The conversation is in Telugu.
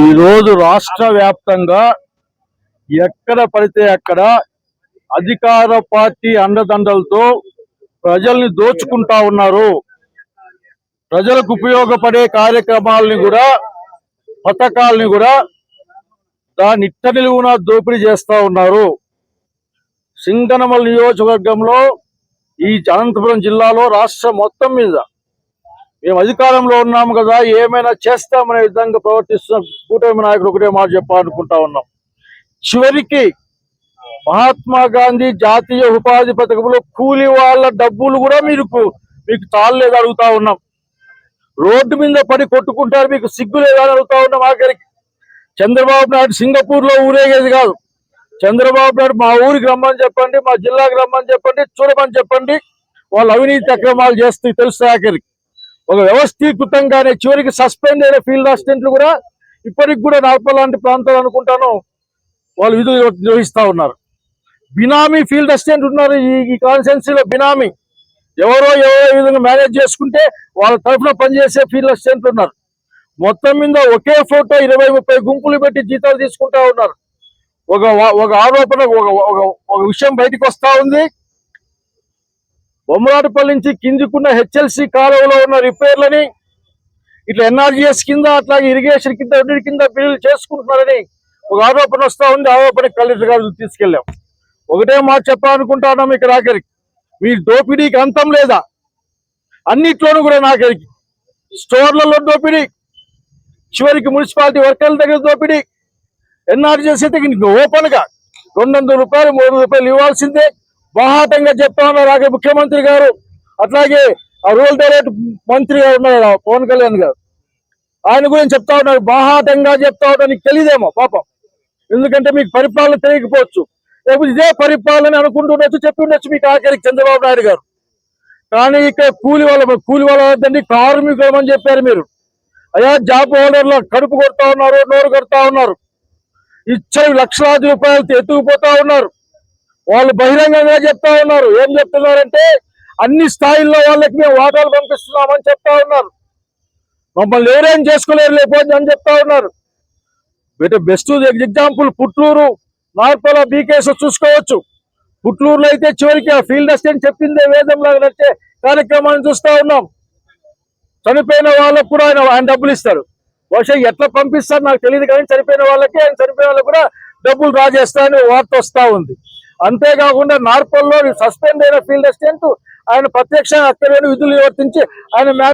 ఈరోజు రాష్ట్ర వ్యాప్తంగా ఎక్కడ పడితే అక్కడ అధికార పార్టీ అండదండలతో ప్రజల్ని దోచుకుంటా ఉన్నారు. ప్రజలకు ఉపయోగపడే కార్యక్రమాలని కూడా పథకాలని కూడా దాని ఇట్ట నిలువున దోపిడీ చేస్తా ఉన్నారు. సింగనమల నియోజకవర్గంలో ఈ అనంతపురం జిల్లాలో రాష్ట్రం మొత్తం మీద మేము అధికారంలో ఉన్నాము కదా ఏమైనా చేస్తామనే విధంగా ప్రవర్తిస్తున్న కూటమి నాయకుడు ఒకటే మాట చెప్పాలనుకుంటా ఉన్నాం. చివరికి మహాత్మా గాంధీ జాతీయ ఉపాధి పథకంలో కూలి వాళ్ళ డబ్బులు కూడా మీరు మీకు తాళలేదు అడుగుతా ఉన్నాం. రోడ్డు మీద పడి కొట్టుకుంటారు మీకు సిగ్గు లేదా అని అడుగుతా ఉన్నాం ఆఖరికి. చంద్రబాబు నాయుడు సింగపూర్లో ఊరేగేది కాదు. చంద్రబాబు నాయుడు మా ఊరికి రమ్మని చెప్పండి మా జిల్లాకి రమ్మని చెప్పండి చూడమని చెప్పండి. వాళ్ళు అవినీతి అక్రమాలు చేస్తూ తెలుస్తాయి ఆఖరికి. ఒక వ్యవస్థీకృతంగానే చివరికి సస్పెండ్ అయిన ఫీల్డ్ అసిస్టెంట్లు కూడా ఇప్పటికి కూడా నాల్ప లాంటి ప్రాంతాలు అనుకుంటాను వాళ్ళు విధులు నిర్వహిస్తూ ఉన్నారు. బినామీ ఫీల్డ్ అసిస్టెంట్ ఉన్నారు. ఈ కాన్సెన్సీలో బినామీ. ఎవరో ఎవరో విధంగా మేనేజ్ చేసుకుంటే వాళ్ళ తరఫున పనిచేసే ఫీల్డ్ అసిస్టెంట్లు ఉన్నారు. మొత్తం మీద ఒకే ఫోటో ఇరవై ముప్పై గుంపులు పెట్టి జీతాలు తీసుకుంటా ఉన్నారు. ఒక ఒక ఆరోపణ ఒక ఒక ఒక విషయం బయటకు వస్తూ ఉంది. బొమ్మలాటపల్లి నుంచి కిందికున్న హెచ్ఎల్సి కాలువలో ఉన్న రిపేర్లని ఇట్లా ఎన్ఆర్జీఎస్ కింద అట్లాగే ఇరిగేషన్ కింద రెండింటి కింద బిల్లులు చేసుకుంటున్నారని ఒక ఆరోపణ వస్తూ ఉంది. ఆరోపణ కలెక్టర్ గారు తీసుకెళ్ళాం. ఒకటే మాట చెప్పాలనుకుంటున్నాం ఇక్కడ ఆఖరికి. మీ దోపిడీకి అంతం లేదా? అన్నిట్లోనూ కూడా నాకరికి స్టోర్లలో దోపిడీ చివరికి మున్సిపాలిటీ వర్కర్ల దగ్గర దోపిడీ ఎన్ఆర్జీఎస్ అయితే ఇంక ఓపెన్గా రెండు వందల రూపాయలు మూడు రూపాయలు ఇవ్వాల్సిందే. బాహాటంగా చెప్తా ఉన్నారు. అలాగే ముఖ్యమంత్రి గారు అట్లాగే ఆ రూరల్ డైరెక్ట్ మంత్రి గారు ఉన్నారు పవన్ కళ్యాణ్ గారు. ఆయన గురించి చెప్తా ఉన్నారు. బాహాటంగా చెప్తా ఉన్నారు. నీకు తెలియదేమో పాపం. ఎందుకంటే మీకు పరిపాలన తెలియకపోవచ్చు. లేకపోతే ఇదే పరిపాలన అనుకుంటుండొచ్చు చెప్పి ఉండొచ్చు మీకు ఆఖరికి చంద్రబాబు నాయుడు గారు. కానీ ఇక్కడ కూలి వాళ్ళ కూలి వాళ్ళ వద్దండి కార్మికులు అని చెప్పారు మీరు? అయ్యా జాబ్ హోల్డర్లు కడుపు కొడతా ఉన్నారు నోరు కొడతా ఉన్నారు. ఇచ్చే లక్షలాది రూపాయలతో ఎత్తుకుపోతా ఉన్నారు. వాళ్ళు బహిరంగంగా చెప్తా ఉన్నారు. ఏం చెప్తున్నారంటే అన్ని స్థాయిల్లో వాళ్ళకి మేము వాటాలు పంపిస్తున్నామని చెప్తా ఉన్నారు. మమ్మల్ని ఎవరేం చేసుకోలేరు లేకపోతే అని చెప్తా ఉన్నారు. Better best example Putluru Narpala because చూసుకోవచ్చు. పుట్లూరులో అయితే చివరికి ఆ ఫీల్డ్ అసిస్టెంట్ చెప్పిందే వేదంలాగా నడిచే కార్యక్రమాన్ని చూస్తా ఉన్నాం. చనిపోయిన వాళ్ళకు కూడా ఆయన ఆయన డబ్బులు ఇస్తారు. బహుశా ఎట్లా పంపిస్తారు నాకు తెలియదు కానీ చనిపోయిన వాళ్ళకి ఆయన చనిపోయిన వాళ్ళకి కూడా డబ్బులు డ్రా చేస్తారని వార్త వస్తా ఉంది. అంతేకాకుండా నార్పల్లో సస్పెండ్ అయిన ఫీల్డ్ అసిస్టెంట్ ఆయన ప్రత్యక్షంగా అక్కడైన విధులు నివర్తించి ఆయన